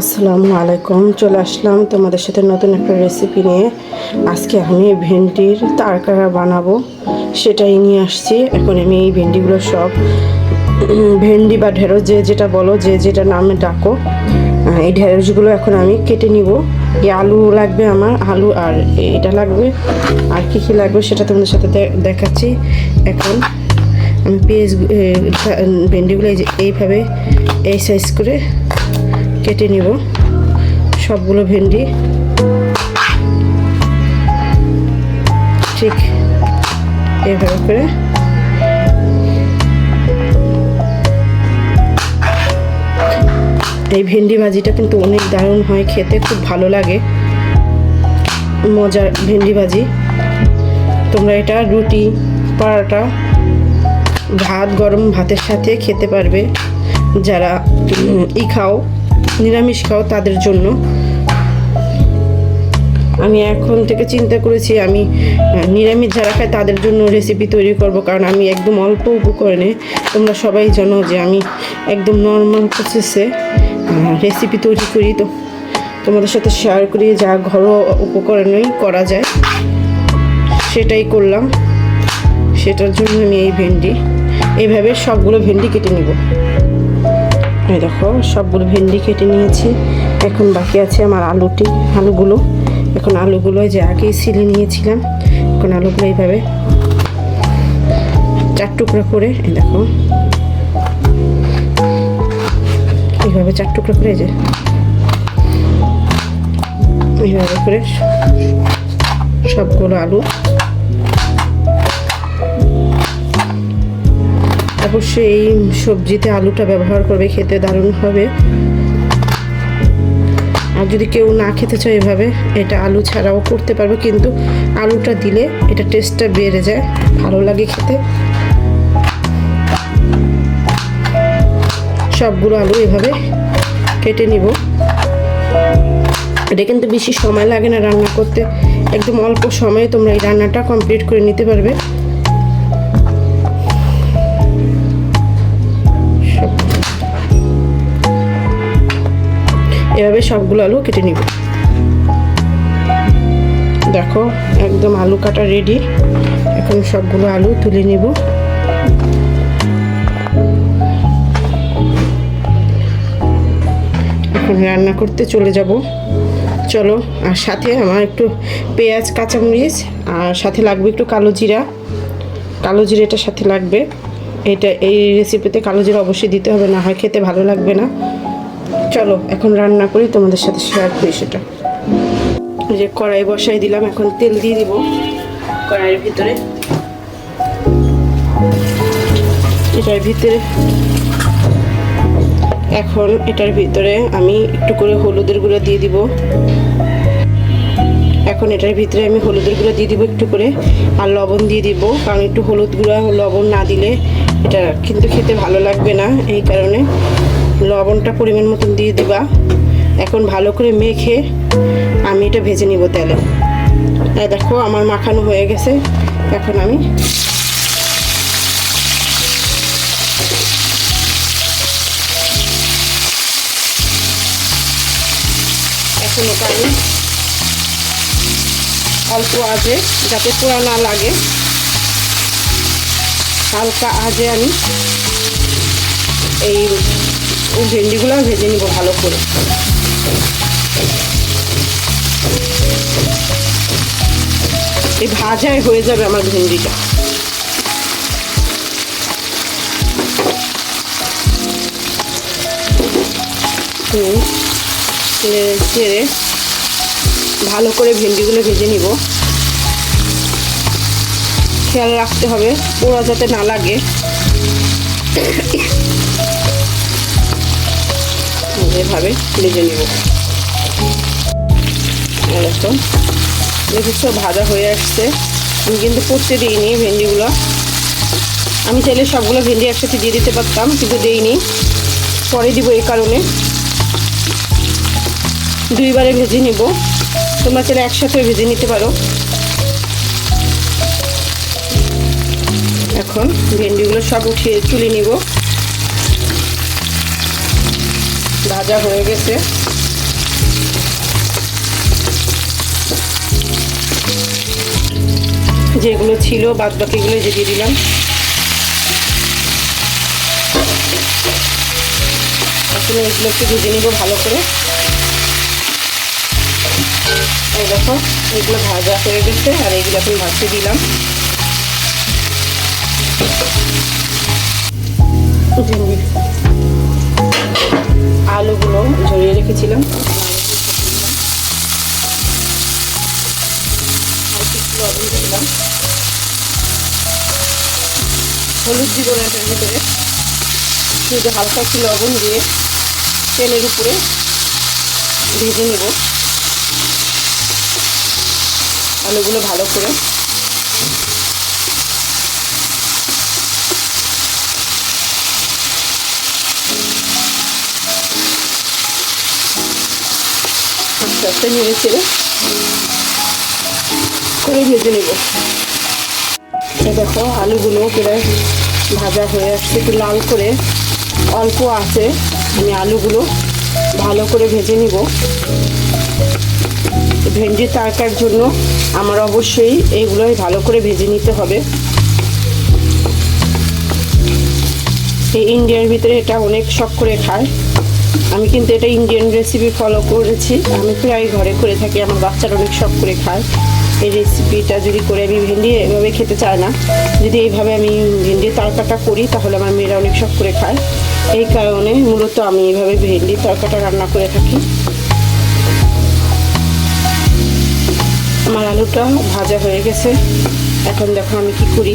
আসসালামু আলাইকুম, চলে আসলাম তোমাদের সাথে নতুন একটা রেসিপি নিয়ে। আজকে আমি ভেন্ডির তারকারা বানাবো, সেটাই নিয়ে আসছি। এখন আমি এই ভেন্ডিগুলো সব, ভেন্ডি বা ঢেঁড়স যে যেটা বলো, যে যেটা নামে ডাকো এই ঢেঁড়সগুলো এখন আমি কেটে নিব। এই আলু লাগবে আমার, আলু আর এটা লাগবে। আর কী কী লাগবে সেটা তোমাদের সাথে দেখাচ্ছি। এখন আমি পেঁয়াজ ভেন্ডিগুলো এই এইভাবে, এই সাইজ করে কেটে নিব। সবগুলো ভেন্ডি। ঠিক এইভাবে করে। এই ভেন্ডি ভাজিটা কিন্তু অনেক দারুণ হয় খেতে, খুব ভালো লাগে। মজার ভেন্ডি ভাজি। তোমরা এটা রুটি, পরোটা, ভাত গরম ভাতের সাথে খেতে পারবে। যারা ই খাও নিরামিষ খাও তাদের জন্য। আমি এখন থেকে চিন্তা করেছি, আমি নিরামিষ যারা খায় তাদের জন্য রেসিপি তৈরি করব, কারণ আমি একদম অল্প উপকরণে তোমরা সবাই জানো যে আমি একদম নর্মাল প্রসেসে রেসিপি তৈরি করি। তো তোমাদের সাথে শেয়ার করি যা ঘরোয়া উপকরণেই করা যায়। সেটাই করলাম। সেটার জন্য আমি এই ভেন্ডি, এইভাবে সবগুলো ভেন্ডি কেটে নিব। এই দেখো, সবগুলো ভেন্ডি কেটে নিয়েছি। এখন বাকি আছে আমার আলুটি, আলুগুলো। এখন আলুগুলো যে আগেই ছিলে নিয়েছিলাম। এখন আলুগুলো এইভাবে চার টুকরা করে, এই দেখো। এইভাবে চার টুকরা করে যে এইভাবে করে সবগুলো আলু অবশ্যই এই সবজিতে আলুটা ব্যবহার করবে, খেতে দারুণ হবে। আর যদি কেউ না খেতে চায় এভাবে, এটা আলু ছাড়াও করতে পারবে, কিন্তু আলুটা দিলে এটা টেস্টটা বেড়ে যায়, ভালো লাগে খেতে। সবগুলো আলু এভাবে কেটে নিব। এটা কিন্তু বেশি সময় লাগে না রান্না করতে, একদম অল্প সময়ে তোমরা এই রান্নাটা কমপ্লিট করে নিতে পারবে। সবগুলো আলু কেটে নিব। দেখো, একদম আলু কাটা রেডি এখন সবগুলো আলু তুলে নিব। এখন রান্না করতে চলে যাব। চলো, আর সাথে আমার একটু পেঁয়াজ, কাঁচামরিচ, আর সাথে লাগবে একটু কালো জিরা। কালো জিরাটা সাথে লাগবে। এটা, এই রেসিপিতে কালো জিরা অবশ্যই দিতে হবে, না হয় খেতে ভালো লাগবে না। চলো, এখন রান্না করি, তোমাদের সাথে শেয়ার করি সেটা। যে কড়াই বসাই দিলাম, এখন তেল দিয়ে দিব কড়াইয়ের ভিতরে। এটার ভিতরে। এখন এটার ভিতরে আমি একটু করে হলুদের গুঁড়ো দিয়ে দিব। এখন এটার ভিতরে আমি হলুদের গুঁড়ো দিয়ে দিব একটু করে, আর লবণ দিয়ে দিব, কারণ একটু হলুদ গুঁড়া, লবণ না দিলে এটা কিন্তু খেতে ভালো লাগবে না, এই কারণে। লবণটা পরিমাণ মতন দিয়ে দিবা। এখন ভালো করে মেখে আমি এটা ভেজে নিব তেলে। দেখো, আমার মাখানো হয়ে গেছে। এখন আমি এখন ওটা আমি অল্প আজে যাতে পোড়া না লাগে, হালকা আজে আমি এই ভেন্ডিগুলো ভেজে নিব ভালো করে। এই ভাজায় হয়ে যাবে আমার ভেন্ডিটা। ছেড়ে ভালো করে ভেন্ডিগুলো ভেজে নিব। খেয়াল রাখতে হবে, পোড়া যাতে না লাগে। এভাবে ভেজে নিব। এরকম দেখেছ ভাজা হয়ে আসছে, আমি কিন্তু পড়তে দিইনি ভেন্ডিগুলো। আমি চাইলে সবগুলো ভেন্ডি একসাথে দিয়ে দিতে পারতাম, কিন্তু দিইনি। পরে দিব এই কারণে। দুইবারে ভেজে নিব। তোমরা চাইলে একসাথে ভেজে নিতে পারো। এখন ভেন্ডিগুলো সব উঠিয়ে তুলে নিব। ভাজা হয়ে গেছে। যেগুলো ছিল বাদ বাকিগুলো যে দিয়ে দিলাম। এখন এগুলো একটু ভেজে নিব ভালো করে। এই দেখো, এগুলো ভাজা হয়ে গেছে, আর এগুলো এখন ভাজতে দিলাম। Thank. রেখেছিলাম। হলুদ দিব এটার ভিতরে। শুধু হালকা একটু লবণ দিয়ে তেলের উপরে ভেজে নেব। আলুগুলো ভালো করে। আস্তে আস্তে করে ভেজে নেব। দেখো, আলুগুলো প্রায় ভাজা হয়ে আসছে, একটু লাল করে। অল্প আছে, আমি আলুগুলো ভালো করে ভেজে নিব। ভেন্ডির তরকার জন্য আমার অবশ্যই এইগুলোই ভালো করে ভেজে নিতে হবে। এই ইন্ডিয়ার ভিতরে এটা অনেক শখ করে খায়। আমি কিন্তু এটা ইন্ডিয়ান রেসিপি ফলো করেছি। আমি প্রায় ঘরে করে থাকি, আমার বাচ্চারা অনেক শখ করে খায়। এই রেসিপিটা যদি করে আমি ভেন্ডি এভাবে খেতে চায় না। যদি এইভাবে আমি ভেন্ডির তরকাটা করি, তাহলে আমার মেয়েরা অনেক শখ করে খায়। এই কারণে মূলত আমি এইভাবে ভেন্ডির তরকাটা রান্না করে থাকি। আমার আলুটা ভাজা হয়ে গেছে। এখন দেখো আমি কি করি।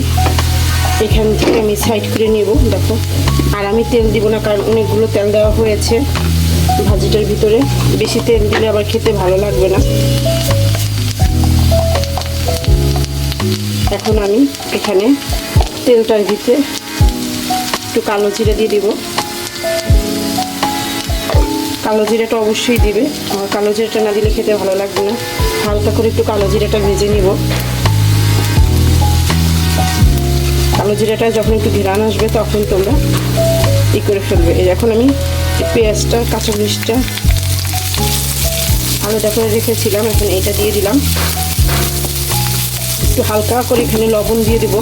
এখান থেকে আমি সাইড করে নেব, দেখো। আর আমি তেল দিব না, কারণ অনেকগুলো তেল দেওয়া হয়েছে ভাজিটার ভিতরে। বেশি তেল দিলে আবার খেতে ভালো লাগবে না। এখন আমি এখানে তেলটার ভিতরে একটু কালো জিরে দিয়ে দিব। কালো জিরাটা অবশ্যই দিবে। আমার কালো জিরাটা না দিলে খেতে ভালো লাগবে না। হালকা করে একটু কালো জিরাটা ভেজে নিব। কালো জিরাটা যখন একটু ঘেরান আসবে, তখন তোমরা ই করে ফেলবে। এখন আমি পেঁয়াজটা, কাঁচা মরিচটা আলাদা করে রেখেছিলাম, এখন এইটা দিয়ে দিলাম। একটু হালকা করে এখানে লবণ দিয়ে দেবো।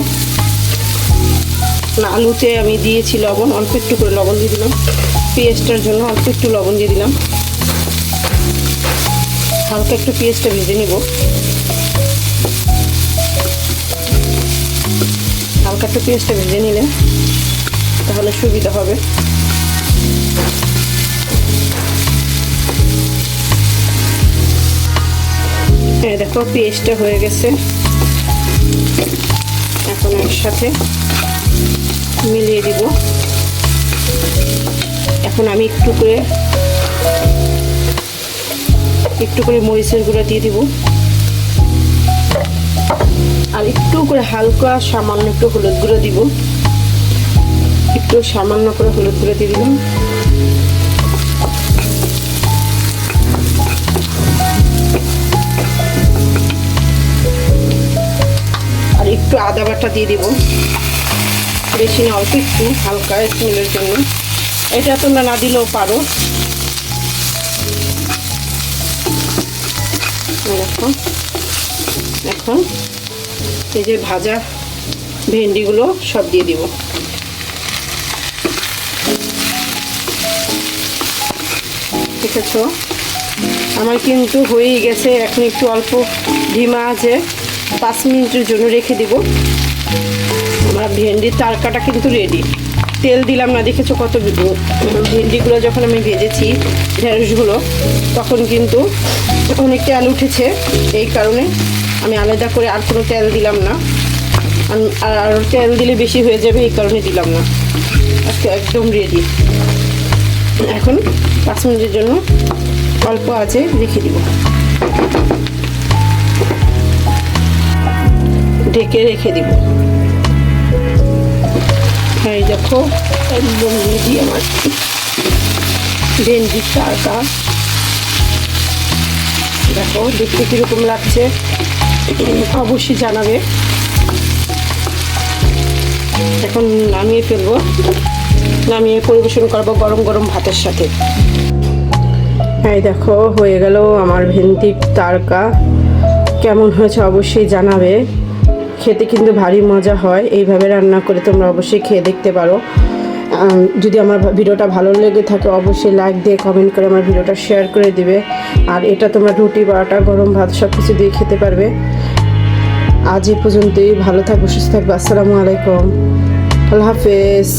না, আলুতে আমি দিয়েছি লবণ, অল্প একটু করে লবণ দিয়ে দিলাম। পেঁয়াজটার জন্য অল্প একটু লবণ দিয়ে দিলাম। হালকা একটু পেঁয়াজটা ভেজে নেব। হালকা পেঁয়াজটা ভেজে নিলে তাহলে সুবিধা হবে। দেখো, পেঁয়াজটা হয়ে গেছে। এখন একসাথে মিলিয়ে দিব। এখন আমি একটু করে একটু করে মরিচের গুঁড়া দিয়ে দিব। আর একটু করে হালকা সামান্য একটু হলুদ গুঁড়ো দিব। একটু সামান্য করে হলুদ গুঁড়ো দিয়ে দিলাম। আর একটু আদা বাটা দিয়ে দিব। বেশি না, অল্প একটু, হালকা স্মেলের জন্য। এটা তোমরা না দিলেও পারো। দেখো। এখন এই যে ভাজা ভেন্ডিগুলো সব দিয়ে দিব। ঠিক আছে আমার কিন্তু হয়েই গেছে, এখন একটু অল্প ধিমা আছে, পাঁচ মিনিটের জন্য রেখে দিব। আমার ভেন্ডির তারকাটা কিন্তু রেডি তেল দিলাম না, দেখেছ কত ভেন্ডিগুলো যখন আমি ভেজেছি ঢেঁড়সগুলো, তখন কিন্তু অনেক তেল উঠেছে, এই কারণে আমি আলাদা করে আর কোনো তেল দিলাম না। আর তেল দিলে বেশি হয়ে যাবে, এই কারণে দিলাম না। আজকে একদম রেডি এখন পাঁচ মিনিটের জন্য অল্প আছে রেখে দিব। ঢেকে রেখে দিব। হ্যাঁ দেখো, একদম রেডি আমার। ভেন্ডির টাকা দেখো, দেখতে কীরকম লাগছে। অবশ্যই জানাবে। এখন নামিয়ে ফেলব। নামিয়ে পরিবেশন করব গরম গরম ভাতের সাথে। এই দেখো, হয়ে গেল আমার ভেন্ডির তারকা। কেমন হয়েছে অবশ্যই জানাবে। খেতে কিন্তু ভারী মজা হয়। এইভাবে রান্না করে তোমরা অবশ্যই খেয়ে দেখতে পারো। যদি আমার ভিডিওটা ভালো লেগে থাকে, অবশ্যই লাইক দিয়ে কমেন্ট করে আমার ভিডিওটা শেয়ার করে দিবে। আর এটা তোমরা রুটি বারোটা গরম ভাত সব কিছু দিয়ে খেতে পারবে। আজ এই পর্যন্তই। ভালো থাকব সুস্থ থাকব আসসালামু আলাইকুম। আল্লাহ হাফেজ।